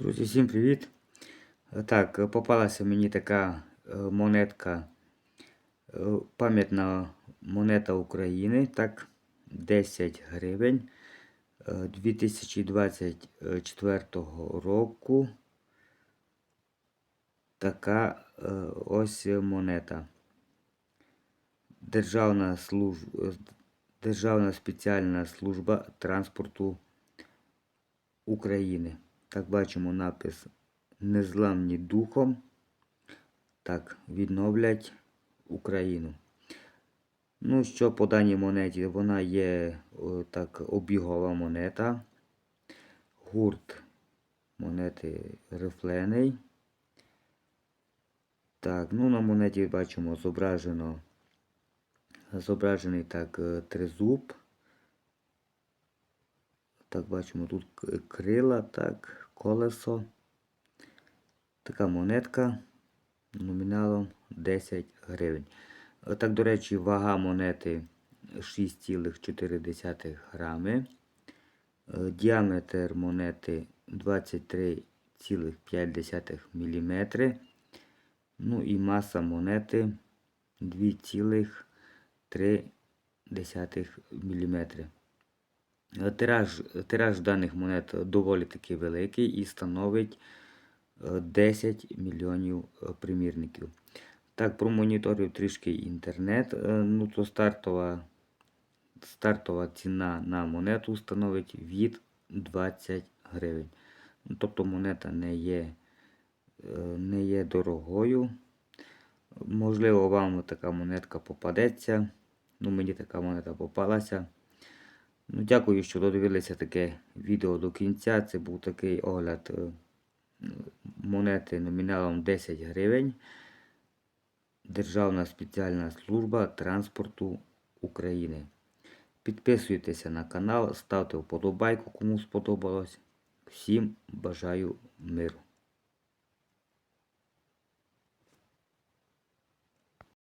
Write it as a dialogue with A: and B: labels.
A: Друзі, всім привіт! Так, попалася мені така е, монетка, е, пам'ятна монета України, так, 10 гривень е, 2024 року. Така е, ось монета. Державна служба, Державна спеціальна служба транспорту України. Так, бачимо напис Незламні духом. Так, відновлять Україну. Ну, що по даній монеті? Вона є так, обігова монета. Гурт монети рифлений. Так, ну на монеті бачимо зображено зображений так е, тризуб. Так, бачимо тут крила, так, колесо. Така монетка номіналом 10 гривень. Так, до речі, вага монети 6,4 грами. Е, Діаметр монети 23,5 мм. Ну і маса монети 2,3 мм. Е, Тираж, тираж даних монет доволі таки великий і становить е, 10 мільйонів е, примірників. Так, промоніторив трішки інтернет. Е, Ну, то стартова, стартова ціна на монету становить від 20 гривень. Ну, Тобто монета не є, е, не є дорогою. Можливо, вам така монетка попадеться. Ну, мені така монета попалася. Ну, дякую, що додивилися таке відео до кінця. Це був такий огляд е, монети номіналом 10 гривень. Державна спеціальна служба транспорту України. Підписуйтеся на канал, ставте вподобайку, кому сподобалось. Всім бажаю миру.